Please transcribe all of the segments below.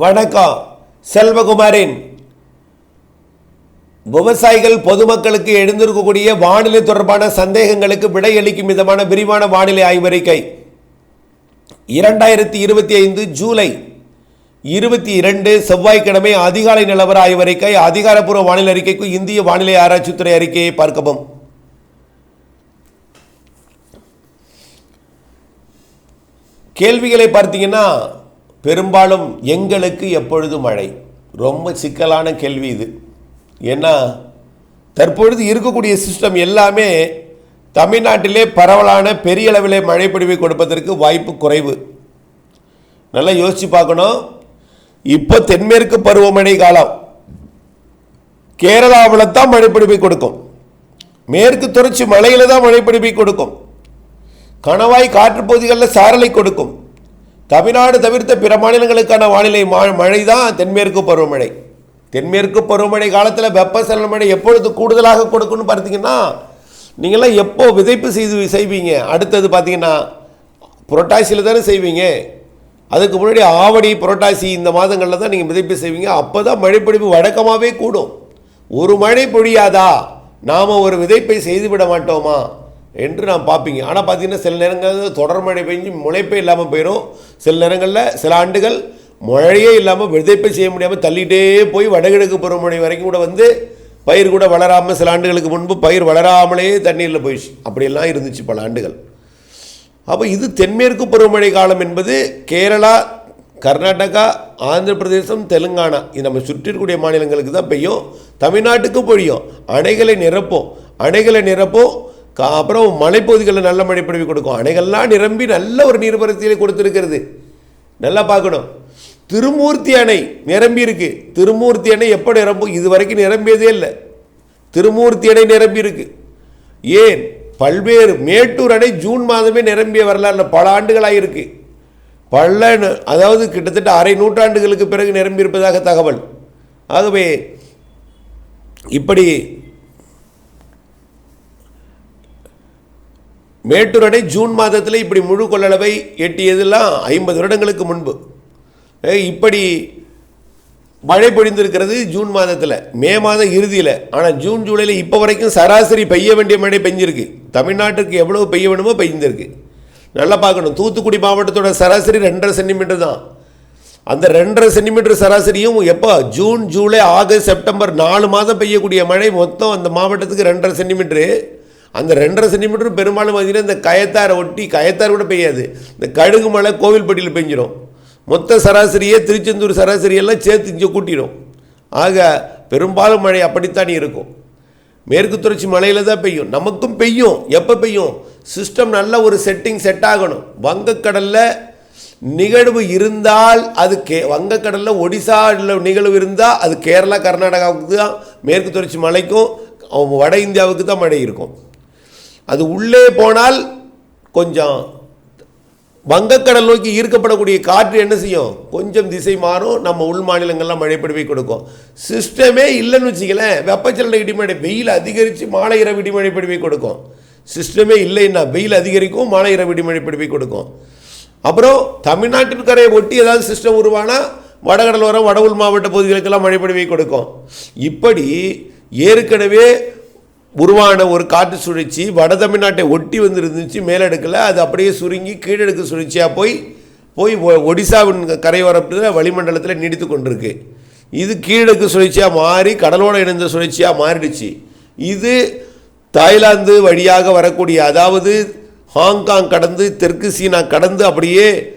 வணக்கம் செல்வகுமாரின். விவசாயிகள் பொதுமக்களுக்கு எழுந்திருக்கக்கூடிய வானிலை தொடர்பான சந்தேகங்களுக்கு விடையளிக்கும் விதமான விரிவான வானிலை ஆய்வறிக்கை. இரண்டாயிரத்தி இருபத்தி ஐந்து ஜூலை இருபத்தி இரண்டு செவ்வாய்க்கிழமை அதிகாலை நிலவர ஆய்வறிக்கை. அதிகாரப்பூர்வ வானிலை அறிக்கைக்கு இந்திய வானிலை ஆராய்ச்சித்துறை அறிக்கையை பார்க்கவும். கேள்விகளை பார்த்தீங்கன்னா பெரும்பாலும் எங்களுக்கு எப்பொழுது மழை? ரொம்ப சிக்கலான கேள்வி இது. ஏன்னா தற்பொழுது இருக்கக்கூடிய சிஸ்டம் எல்லாமே தமிழ்நாட்டிலே பரவலான பெரிய அளவிலே மழைப்பொழிவை கொடுப்பதற்கு வாய்ப்பு குறைவு. நல்லா யோசிச்சு பார்க்கணும். இப்போ தென்மேற்கு பருவமழை காலம். கேரளாவில் தான் மழைப்பிடிப்பை கொடுக்கும். மேற்கு தொடர்ச்சி மலையில் தான் மழைப்பிடிப்பை கொடுக்கும். கணவாய் காற்று பகுதிகளில் சாரலை கொடுக்கும். தமிழ்நாடு தவிர்த்த பிற மாநிலங்களுக்கான வானிலை மழை தான் தென்மேற்கு பருவமழை. தென்மேற்கு பருவமழை காலத்தில் வெப்பசலன மழை எப்பொழுது கூடுதலாக கொடுக்கும்னு பார்த்தீங்கன்னா நீங்களாம் எப்போ விதைப்பு செய்து செய்வீங்க? அடுத்தது பார்த்தீங்கன்னா புரட்டாசியில் தானே செய்வீங்க. அதுக்கு முன்னாடி ஆவடி புரட்டாசி இந்த மாதங்களில் தான் நீங்கள் விதைப்பு செய்வீங்க. அப்போ தான் மழைப்பொழிவு வழக்கமாகவே கூடும். ஒரு மழை பொழியாதா நாம் ஒரு விதைப்பை செய்துவிட மாட்டோமா? என்று நாம் பார்ப்பீங்க. ஆனால் பார்த்தீங்கன்னா சில நேரங்களில் தொடர் மழை பெஞ்சு முளைப்பே இல்லாமல் போயிடும் சில நேரங்களில் சில ஆண்டுகள் மழையே இல்லாமல் விதைப்பை செய்ய முடியாமல் தள்ளிகிட்டே போய் வடகிழக்கு பருவமழை வரைக்கும் கூட வந்து பயிர் கூட வளராமல் சில ஆண்டுகளுக்கு முன்பு பயிர் வளராமலே தண்ணீரில் போயிடுச்சு. அப்படியெல்லாம் இருந்துச்சு பல ஆண்டுகள். அப்போ இது தென்மேற்கு பருவமழை காலம் என்பது கேரளா கர்நாடகா ஆந்திர பிரதேசம் தெலுங்கானா இது நம்ம சுற்றி இருக்கக்கூடிய மாநிலங்களுக்கு தான் பெய்யும். தமிழ்நாட்டுக்கு பொழியும். அணைகளை நிரப்போம். அணைகளை நிரப்போம். அப்புறம் மலைப்பகுதிகளில் நல்ல மழை பொழிவு கொடுக்கும். அணைகள்லாம் நிரம்பி நல்ல ஒரு நீர்வரத்திலே கொடுத்துருக்கிறது. நல்லா பார்க்கணும். திருமூர்த்தி அணை நிரம்பி இருக்கு. திருமூர்த்தி அணை எப்போ நிரம்பும்? இது வரைக்கும் நிரம்பியதே இல்லை. திருமூர்த்தி அணை நிரம்பி இருக்கு. ஏன்? பல்வேறு மேட்டூர் அணை ஜூன் மாதமே நிரம்பிய வரலாறுல பல ஆண்டுகளாக இருக்கு. பல அதாவது கிட்டத்தட்ட அரை நூற்றாண்டுகளுக்கு பிறகு நிரம்பியிருப்பதாக தகவல். ஆகவே இப்படி மேட்டூர் அணை ஜூன் மாதத்தில் இப்படி முழு கொள்ளளவை எட்டியதெல்லாம் ஐம்பது வருடங்களுக்கு முன்பு. இப்படி மழை பொழிந்திருக்கிறது ஜூன் மாதத்தில். மே மாதம் இறுதியில். ஆனால் ஜூன் ஜூலையில் இப்போ வரைக்கும் சராசரி பெய்ய வேண்டிய மழை பெஞ்சிருக்கு. தமிழ்நாட்டுக்கு எவ்வளோ பெய்ய வேணுமோ பெய்ந்திருக்கு. நல்லா பார்க்கணும். தூத்துக்குடி மாவட்டத்தோட சராசரி ரெண்டரை சென்டிமீட்டர் தான். அந்த ரெண்டரை சென்டிமீட்டர் சராசரியும் எப்போ? ஜூன் ஜூலை ஆகஸ்ட் செப்டம்பர் நாலு மாதம் பெய்யக்கூடிய மழை மொத்தம் அந்த மாவட்டத்துக்கு ரெண்டரை சென்டிமீட்டரு. அந்த ரெண்டரை சென்டிமீட்டர் பெரும்பாலும் பார்த்தீங்கன்னா இந்த கயத்தாரை ஒட்டி கயத்தார் கூட பெய்யாது. இந்த கடுகு மலை கோவில்பட்டியில் பெஞ்சிடும் மொத்த சராசரியே திருச்செந்தூர் சராசரியெல்லாம் சேர்த்து இங்கே கூட்டிடும் ஆக பெரும்பாலும் மழை அப்படித்தான் இருக்கும். மேற்கு தொடர்ச்சி மலையில் தான் பெய்யும். நமக்கும் பெய்யும். எப்போ பெய்யும்? சிஸ்டம் நல்ல ஒரு செட்டிங் செட் ஆகணும். வங்கக்கடலில் நிகழ்வு இருந்தால் அது கே வங்கக்கடலில் ஒடிசா நிகழ்வு இருந்தால் அது கேரளா கர்நாடகாவுக்கு தான் மேற்கு தொடர்ச்சி மலைக்கும் வட இந்தியாவுக்கு தான் மழை இருக்கும். அது உள்ளே போனால் கொஞ்சம் வங்கக்கடல் நோக்கி ஈர்க்கப்படக்கூடிய காற்று என்ன செய்யும்? கொஞ்சம் திசை மாறும். நம்ம உள் மாநிலங்கள்லாம் மழை கொடுக்கும். சிஸ்டமே இல்லைன்னு வச்சுக்கலேன். வெப்பச்சலன இடிமழை வெயில் அதிகரித்து மாலை இரவு இடிமழை பொழிவை கொடுக்கும். சிஸ்டமே இல்லைன்னா வெயில் அதிகரிக்கும் மாலை இரவு இடிமழை பொழிவை கொடுக்கும். அப்புறம் தமிழ்நாட்டின் கரையை ஒட்டி ஏதாவது சிஸ்டம் உருவானா? வடகடலோரம் வட உள் மாவட்ட பகுதிகளுக்கெல்லாம் மழை கொடுக்கும். இப்படி ஏற்கனவே உருவான ஒரு காற்று சுழற்சி வட தமிழ்நாட்டை ஒட்டி வந்துருந்துச்சு மேலடுக்கில் அது அப்படியே சுருங்கி கீழடுக்கு சுழற்சியாக போய் போய் ஒ- ஒடிசாவின் கரையோரத்தில் வளிமண்டலத்தில் நீடித்து கொண்டிருக்கு. இது கீழடுக்கு சுழற்சியாக மாறி கடலோடு இணைந்த சுழற்சியாக மாறிடுச்சு. இது தாய்லாந்து வழியாக வரக்கூடிய அதாவது ஹாங்காங் கடந்து தெற்கு சீனா கடந்து அப்படியே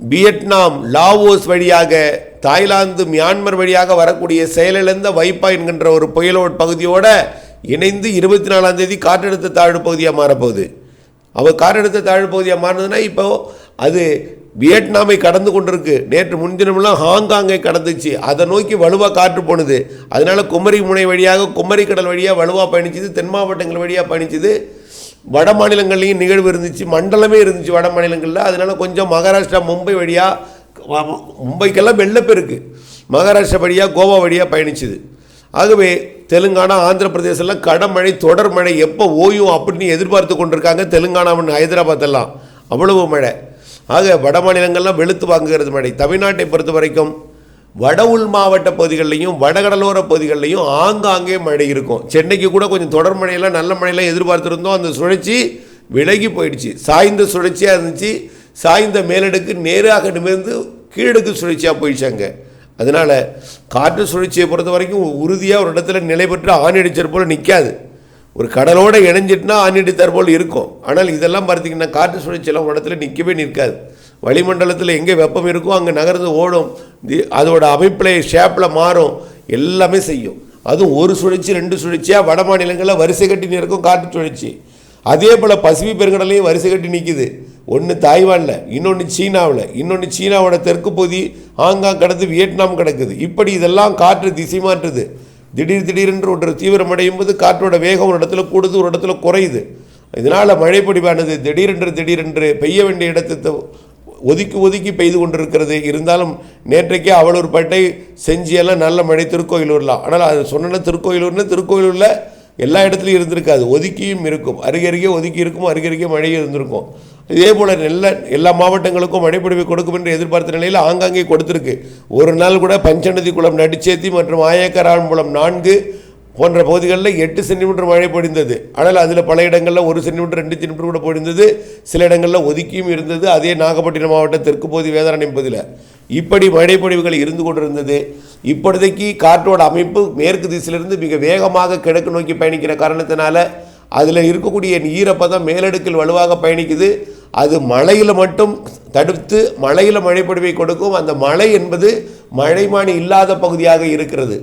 வியட்நாம் லாவோஸ் வழியாக தாய்லாந்து மியான்மர் வழியாக வரக்கூடிய செயலிழந்த வைப்பா என்கின்ற ஒரு புயலோட பகுதியோட இணைந்து இருபத்தி நாலாம் தேதி காற்றழுத்த தாழ்வு பகுதியாக மாறப்போகுது. அவள் காற்றழுத்த தாழ்வு பகுதியாக மாறினதுன்னா இப்போ அது வியட்நாமை கடந்து கொண்டிருக்கு. நேற்று முன்தினமெல்லாம் ஹாங்காங்கை கடந்துச்சு. அதை நோக்கி வலுவாக காற்று போனது. அதனால் குமரி முனை வழியாக குமரி கடல் வழியாக வலுவாக பயணிச்சுது தென் மாவட்டங்கள் வழியாக பயணிச்சுது. வட மாநிலங்கள்லையும் நிகழ்வு இருந்துச்சு. மண்டலமே இருந்துச்சு வட மாநிலங்களில். அதனால் கொஞ்சம் மகாராஷ்டிரா மும்பை வழியாக மும்பைக்கெல்லாம் வெள்ளப்பெருக்கு. மகாராஷ்டிரா வழியாக கோவா வழியாக பயணிச்சுது. ஆகவே தெலுங்கானா ஆந்திர பிரதேசம்லாம் கடமழை தொடர் மழை எப்போ ஓயும் அப்படின்னு எதிர்பார்த்து கொண்டிருக்காங்க தெலுங்கானாவின் ஹைதராபாத் எல்லாம். அவ்வளவு மழை. ஆக வட மாநிலங்கள்லாம் வெளுத்து வாங்குகிறது மழை. தமிழ்நாட்டை பொறுத்த வரைக்கும் வட உள் மாவட்ட பகுதிகளிலையும் வடகடலோர பகுதிகளிலையும் ஆங்காங்கே மழை இருக்கும். சென்னைக்கு கூட கொஞ்சம் தொடர் மழையெல்லாம் நல்ல மழையெல்லாம் எதிர்பார்த்துருந்தோம். அந்த சுழற்சி விலகி போயிடுச்சு. சாய்ந்த சுழற்சியாக இருந்துச்சு. சாய்ந்த மேலடுக்கு நேராக நிமிர்ந்து கீழடுக்கு சுழற்சியாக போயிடுச்சாங்க அதனால் காற்று சுழற்சியை பொறுத்த வரைக்கும் உறுதியாக ஒரு இடத்துல நிலை பெற்று ஆணிடிச்சர் போல் நிற்காது ஒரு கடலோடு இணைஞ்சிட்டுனா ஆணியடித்தார் போல் இருக்கும். ஆனால் இதெல்லாம் பார்த்தீங்கன்னா காற்று சுழற்சியெல்லாம் ஒரு இடத்துல நிற்கவே நிற்காது. வளிமண்டலத்தில் எங்கே வெப்பம் இருக்கோ அங்கே நகர்ந்து ஓடும். அதோட அமைப்பில் ஷேப்பில் மாறும். எல்லாமே செய்யும். அதுவும் ஒரு சுழற்சி ரெண்டு சுழற்சியாக வட மாநிலங்களில் வரிசை கட்டி நிற்கும் காற்று சுழற்சி. அதே போல் பசிபிக் பெருங்கடலையும் வரிசை கட்டி நிற்கிது ஒன்று தாய்வானில் இன்னொன்று சீனாவில். இன்னொன்று சீனாவோட தெற்கு பகுதி ஹாங்காங் கடந்து வியட்நாம் கிடக்குது. இப்படி இதெல்லாம் காற்று திசை மாற்றுது. திடீர் திடீரென்று ஒன்று தீவிரமடையும் போது காற்றோட வேகம் ஒரு இடத்துல கூடுது ஒரு இடத்துல குறையுது. இதனால் மழைப்பொடிவானது திடீரென்று திடீரென்று பெய்ய வேண்டிய இடத்தை ஒதுக்கி ஒதுக்கி பெய்து கொண்டிருக்கிறது. இருந்தாலும் நேற்றைக்கே அவலூர்பேட்டை செஞ்சியெல்லாம் நல்ல மழை திருக்கோயிலூர்லாம் ஆனால் அது சொன்ன திருக்கோயிலூர்னு திருக்கோயிலூரில் எல்லா இடத்துலையும் இருந்திருக்காது. ஒதுக்கியும் இருக்கும். அருகருகே ஒதுக்கி இருக்கும் அருகருகே மழையும் இருந்திருக்கும். இதே போல் நல்ல எல்லா மாவட்டங்களுக்கும் மழைப்பொழிவை கொடுக்கும் என்று எதிர்பார்த்த நிலையில் ஆங்காங்கே கொடுத்துருக்கு. ஒரு நாள் கூட பஞ்சநதி குளம் நடிச்சேத்தி மற்றும் ஆயக்கரான்புலம் நான்கு போன்ற பகுதிகளில் எட்டு சென்டிமீட்டர் மழை பொழிந்தது. ஆனால் அதில் பல இடங்களில் ஒரு சென்டிமீட்டர் ரெண்டு சென்டிமீட்டர் கூட பொழிந்தது. சில இடங்களில் ஒதுக்கியும் இருந்தது. அதே நாகப்பட்டினம் மாவட்ட தெற்கு பகுதி வேதாரண்யம் பகுதியில் இப்படி மழை பொழிவுகள் இருந்து கொண்டிருந்தது. இப்பொழுதைக்கு காற்றோட அமைப்பு மேற்கு திசையிலிருந்து மிக வேகமாக கிழக்கு நோக்கி பயணிக்கிற காரணத்தினால அதில் இருக்கக்கூடிய ஈரப்பதம் மேலடுக்கில் வலுவாக பயணிக்குது. அது மழையில் மட்டும் தடுத்து மழையில் மழைப்பொழிவை கொடுக்கும். அந்த மழை என்பது மழைமானி இல்லாத பகுதியாக இருக்கிறது.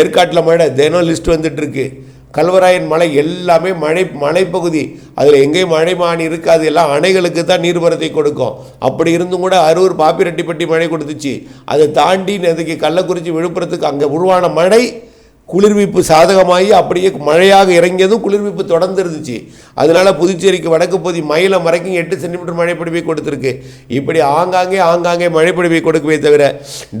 ஏற்காட்டில் மழை தினம் லிஸ்ட் வந்துட்டுருக்கு. கல்வராயன் மலை எல்லாமே மழை மலைப்பகுதி. அதில் எங்கேயும் மழைமானி இருக்காது. எல்லாம் அணைகளுக்கு தான் நீர்வரத்தை கொடுக்கும். அப்படி இருந்தும் கூட அரூர் பாப்பிரெட்டிப்பட்டி மழை கொடுத்துச்சு. அதை தாண்டி அதுக்கு கள்ளக்குறிச்சி விழுப்புரத்துக்கு அங்கே உருவான மழை குளிர்விப்பு சாதகமாகி அப்படியே மழையாக இறங்கியதும் குளிர்விப்பு தொடர்ந்து இருந்துச்சு அதனால் புதுச்சேரிக்கு வடக்கு பகுதி மயிலம் வரைக்கும் எட்டு சென்டிமீட்டர் மழைப்பொழிவை கொடுத்துருக்கு. இப்படி ஆங்காங்கே ஆங்காங்கே மழைப்பொழிவை கொடுக்கவே தவிர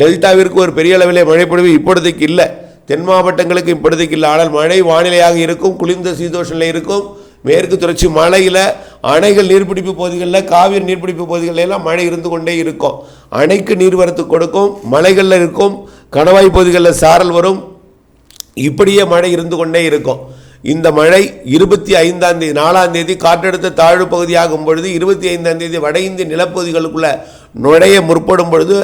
டெல்டாவிற்கு ஒரு பெரிய அளவிலே மழைப்பொழிவு இப்பொழுதைக்கு இல்லை. தென் மாவட்டங்களுக்கு இப்பொழுதைக்கு இல்லை. ஆனால் மழை வானிலையாக இருக்கும் குளிர்ந்த சீதோஷனில் இருக்கும் மேற்கு தொடர்ச்சி மலையில் அணைகள் நீர்பிடிப்பு பகுதிகளில் காவிரி நீர்பிடிப்பு பகுதிகளில் எல்லாம் மழை இருந்து கொண்டே இருக்கும். அணைக்கு நீர்வரத்து கொடுக்கும் மலைகளில் இருக்கும் கணவாய் பகுதிகளில் சாரல் வரும் இப்படியே மழை இருந்து கொண்டே இருக்கும். இந்த மழை இருபத்தி ஐந்தாம் தேதி நாலாம் தேதி காற்றழுத்த தாழ்வு பகுதியாகும் பொழுது இருபத்தி ஐந்தாம் தேதி வட இந்திய நிலப்பகுதிகளுக்குள்ள நுழைய முற்படும் பொழுது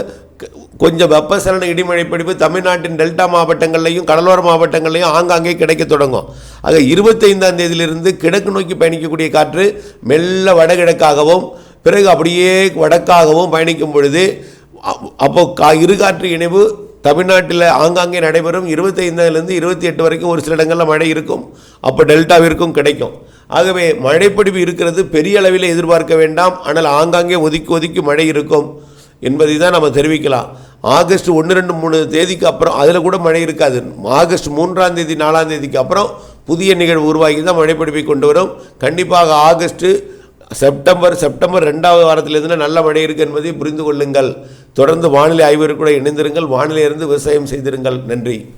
கொஞ்சம் வெப்பசலன இடிமழை பிடிப்பு தமிழ்நாட்டின் டெல்டா மாவட்டங்கள்லையும் கடலோர மாவட்டங்கள்லையும் ஆங்காங்கே கிடைக்க தொடங்கும். ஆக இருபத்தைந்தாம் தேதியிலிருந்து கிழக்கு நோக்கி பயணிக்கக்கூடிய காற்று மெல்ல வடகிழக்காகவும் பிறகு அப்படியே வடக்காகவும் பயணிக்கும் பொழுது அப்போ கா இருகாற்று இணைவு தமிழ்நாட்டில் ஆங்காங்கே நடைபெறும் இருபத்தைந்தாயிலிருந்து இருபத்தி எட்டு வரைக்கும் ஒரு சில இடங்களில் மழை இருக்கும். அப்போ டெல்டாவிற்கும் கிடைக்கும். ஆகவே மழைப்பிடிப்பு இருக்கிறது பெரிய அளவில் எதிர்பார்க்க வேண்டாம். ஆனால் ஆங்காங்கே ஒதுக்கி ஒதுக்கி மழை இருக்கும் என்பதை தான் நம்ம தெரிவிக்கலாம். ஆகஸ்ட் ஒன்று ரெண்டு மூணு தேதிக்கு அப்புறம் அதில் கூட மழை இருக்காது. ஆகஸ்ட் மூன்றாம் தேதி நாலாம் தேதிக்கு அப்புறம் புதிய நிகழ்வு உருவாகி தான் மழைப்பிடிப்பை கொண்டு வரும். கண்டிப்பாக ஆகஸ்ட்டு செப்டம்பர் செப்டம்பர் ரெண்டாவது வாரத்திலிருந்து நல்ல மழை இருக்கு என்பதை புரிந்து கொள்ளுங்கள். தொடர்ந்து வானிலை ஆய்வருக்கு கூட இணைந்திருங்கள். வானிலையிலிருந்து இருந்து விவசாயம் செய்திருங்கள். நன்றி.